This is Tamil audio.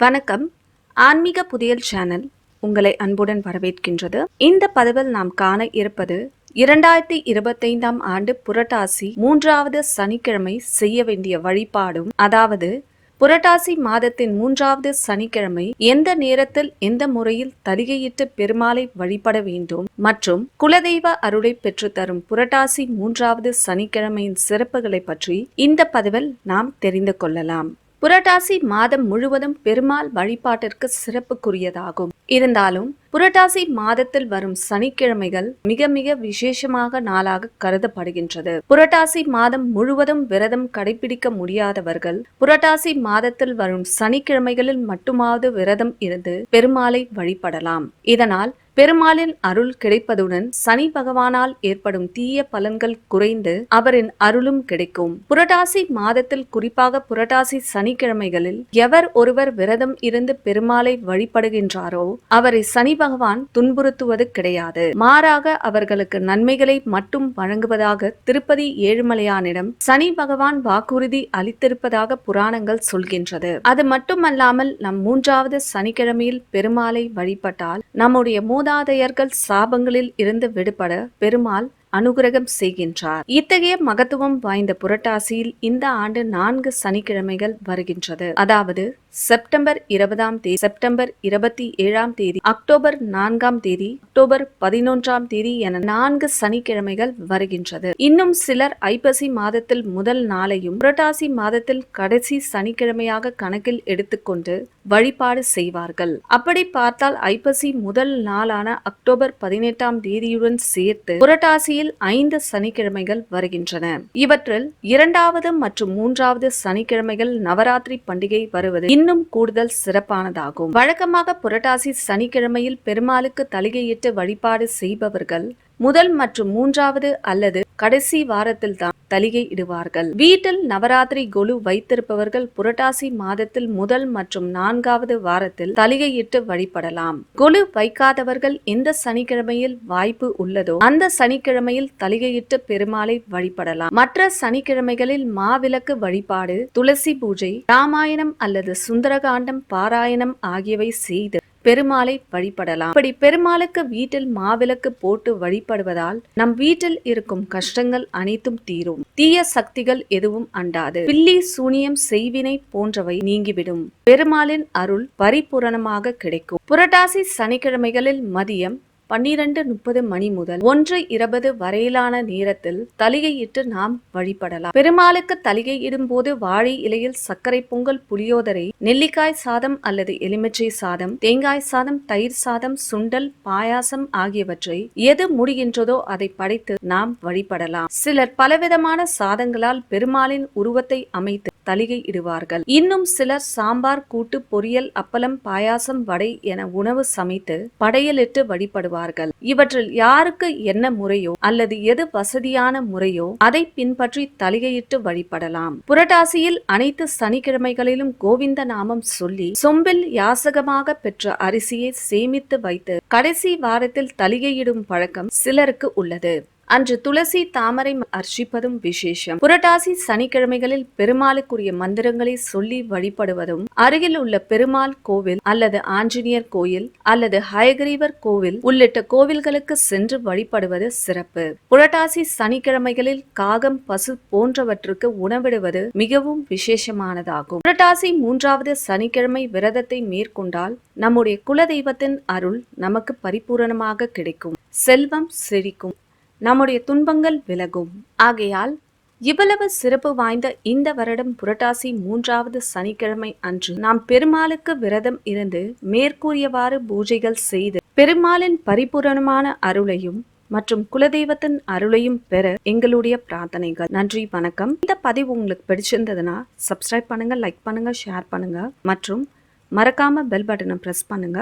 வணக்கம். ஆன்மீக புதியல் சேனல் உங்களை அன்புடன் வரவேற்கின்றது. இந்த பதிவில் நாம் காண இருப்பது இரண்டாயிரத்தி இருபத்தைந்தாம் ஆண்டு புரட்டாசி மூன்றாவது சனிக்கிழமை செய்ய வேண்டிய வழிபாடும் அதாவது புரட்டாசி மாதத்தின் மூன்றாவது சனிக்கிழமை எந்த நேரத்தில் எந்த முறையில் தலிகையிட்டு பெருமாளை வழிபட வேண்டும் மற்றும் குலதெய்வ அருளை பெற்றுத்தரும் புரட்டாசி மூன்றாவது சனிக்கிழமையின் சிறப்புகளை பற்றி இந்த பதிவில் நாம் தெரிந்து கொள்ளலாம். புரட்டாசி மாதம் முழுவதும் பெருமாள் வழிபாட்டிற்கு சிறப்புக்குரியதாகும். இருந்தாலும் புரட்டாசி மாதத்தில் வரும் சனிக்கிழமைகள் மிக மிக விசேஷமாக நாளாக கருதப்படுகின்றது. புரட்டாசி மாதம் முழுவதும் விரதம் கடைபிடிக்க முடியாதவர்கள் புரட்டாசி மாதத்தில் வரும் சனிக்கிழமைகளில் மட்டுமாவது விரதம் இருந்து பெருமாளை வழிபடலாம். இதனால் பெருமாளின் அருள் கிடைப்பதுடன் சனி பகவானால் ஏற்படும் தீய பலன்கள் குறைந்து அவரின் அருளும் கிடைக்கும். புரட்டாசி மாதத்தில் குறிப்பாக புரட்டாசி சனிக்கிழமைகளில் எவர் ஒருவர் விரதம் இருந்து பெருமாளை வழிபடுகின்றாரோ அவரை சனி பகவான் துன்புறுத்துவது கிடையாது. மாறாக அவர்களுக்கு நன்மைகளை மட்டும் வழங்குவதாக திருப்பதி ஏழுமலையானிடம் சனி பகவான் வாக்குறுதி அளித்திருப்பதாக புராணங்கள் சொல்கின்றது. அது மட்டுமல்லாமல் நம் மூன்றாவது சனிக்கிழமையில் பெருமாளை வழிபட்டால் நம்முடைய மூதாதையர்கள் சாபங்களில் இருந்து விடுபட பெருமாள் அனுகிரகம் செய்கின்றார். இத்தகைய மகத்துவம் வாய்ந்த புரட்டாசியில் இந்த ஆண்டு நான்கு சனிக்கிழமைகள் வருகின்றது. அதாவது செப்டம்பர் இருபதாம் தேதி செப்டம்பர் இருபத்தி ஏழாம் தேதி அக்டோபர் நான்காம் தேதி அக்டோபர் பதினொன்றாம் தேதி என நான்கு சனிக்கிழமைகள் வருகின்றது. இன்னும் சிலர் ஐப்பசி மாதத்தில் முதல் நாளையும் புரட்டாசி மாதத்தில் கடைசி சனிக்கிழமையாக கணக்கில் எடுத்துக்கொண்டு வழிபாடு செய்வார்கள். அப்படி பார்த்தால் ஐப்பசி முதல் நாளான அக்டோபர் பதினெட்டாம் தேதியுடன் சேர்த்து புரட்டாசியில் ஐந்து சனிக்கிழமைகள் வருகின்றன. இவற்றில் இரண்டாவது மற்றும் மூன்றாவது சனிக்கிழமைகள் நவராத்திரி பண்டிகை வருவது இன்னும் கூடுதல் சிறப்பானதாகும். வழக்கமாக புரட்டாசி சனிக்கிழமையில் பெருமாளுக்கு தலிகையிட்டு வழிபாடு செய்பவர்கள் முதல் மற்றும் மூன்றாவது அல்லது கடைசி வாரத்தில் தான் தலிகை இடுவார்கள். வீட்டில் நவராத்திரி கொலு வைத்திருப்பவர்கள் புரட்டாசி மாதத்தில் முதல் மற்றும் நான்காவது வாரத்தில் தலிகையிட்டு வழிபடலாம். கொலு வைக்காதவர்கள் எந்த சனிக்கிழமையில் வாய்ப்பு உள்ளதோ அந்த சனிக்கிழமையில் தலிகையிட்டு பெருமாளை வழிபடலாம். மற்ற சனிக்கிழமைகளில் மாவிளக்கு வழிபாடு துளசி பூஜை ராமாயணம் அல்லது சுந்தரகாண்டம் பாராயணம் ஆகியவை செய்து பெருமாளை வழிபடலாம். இப்படி பெருமாளுக்கு வீட்டில் மாவிளக்கு போட்டு வழிபடுவதால் நம் வீட்டில் இருக்கும் கஷ்டங்கள் அனைத்தும் தீரும். தீய சக்திகள் எதுவும் அண்டாது. பில்லி சூனியம் செய்வினை போன்றவை நீங்கிவிடும். பெருமாளின் அருள் பரிபூரணமாக கிடைக்கும். புரட்டாசி சனிக்கிழமைகளில் மதியம் பன்னிரண்டு முப்பது மணி முதல் ஒன்று இருபது வரையிலான நேரத்தில் தலிகையிட்டு நாம் வழிபடலாம். பெருமாளுக்கு தலிகை இடும்போது வாழை இலையில் சர்க்கரை பொங்கல் புளியோதரை நெல்லிக்காய் சாதம் அல்லது எலுமிச்சை சாதம் தேங்காய் சாதம் தயிர் சாதம் சுண்டல் பாயாசம் ஆகியவற்றை எது முடிகின்றதோ அதை படைத்து நாம் வழிபடலாம். சிலர் பலவிதமான சாதங்களால் பெருமாளின் உருவத்தை அமைத்து தலிகை இடுவார்கள் இன்னும் சிலர் சாம்பார் கூட்டு பொரியல் அப்பளம் பாயாசம் வடை என உணவு சமைத்து படையலிட்டு வழிபடுவார்கள். இவற்றில் யாருக்கு என்ன முறையோ அல்லது எது வசதியான முறையோ அதை பின்பற்றி தலிகையிட்டு வழிபடலாம். புரட்டாசியில் அனைத்து சனிக்கிழமைகளிலும் கோவிந்த நாமம் சொல்லி சொம்பில் யாசகமாக பெற்ற அரிசியை சேமித்து வைத்து கடைசி வாரத்தில் தலிகையிடும் பழக்கம் சிலருக்கு உள்ளது. அன்று துளசி தாமரை அர்ச்சிப்பதும் விசேஷம். புரட்டாசி சனிக்கிழமைகளில் பெருமாளுக்குரிய மந்திரங்களை சொல்லி வழிபடுவதும் அருகில் உள்ள பெருமாள் கோவில் அல்லது ஆஞ்சநேயர் கோயில் அல்லது ஹயகிரீவர் கோவில் உள்ளிட்ட கோவில்களுக்கு சென்று வழிபடுவது சிறப்பு. புரட்டாசி சனிக்கிழமைகளில் காகம் பசு போன்றவற்றுக்கு உணவிடுவது மிகவும் விசேஷமானதாகும். புரட்டாசி மூன்றாவது சனிக்கிழமை விரதத்தை மேற்கொண்டால் நம்முடைய குலதெய்வத்தின் அருள் நமக்கு பரிபூரணமாக கிடைக்கும். செல்வம் செழிக்கும். நம்முடைய துன்பங்கள் விலகும். ஆகையால் இவ்வளவு சிறப்பு வாய்ந்த இந்த வருடம் புரட்டாசி மூன்றாவது சனிக்கிழமை அன்று நாம் பெருமாளுக்கு விரதம் இருந்து மேற்கூறியவாறு பூஜைகள் செய்து பெருமாளின் பரிபூரணமான அருளையும் மற்றும் குலதெய்வத்தின் அருளையும் பெற எங்களுடைய பிரார்த்தனைகள். நன்றி வணக்கம். இந்த பதிவு உங்களுக்கு பிடிச்சிருந்ததுன்னா சப்ஸ்கிரைப் பண்ணுங்க லைக் பண்ணுங்க ஷேர் பண்ணுங்க மற்றும் மறக்காம பெல் பட்டனை பிரஸ் பண்ணுங்க.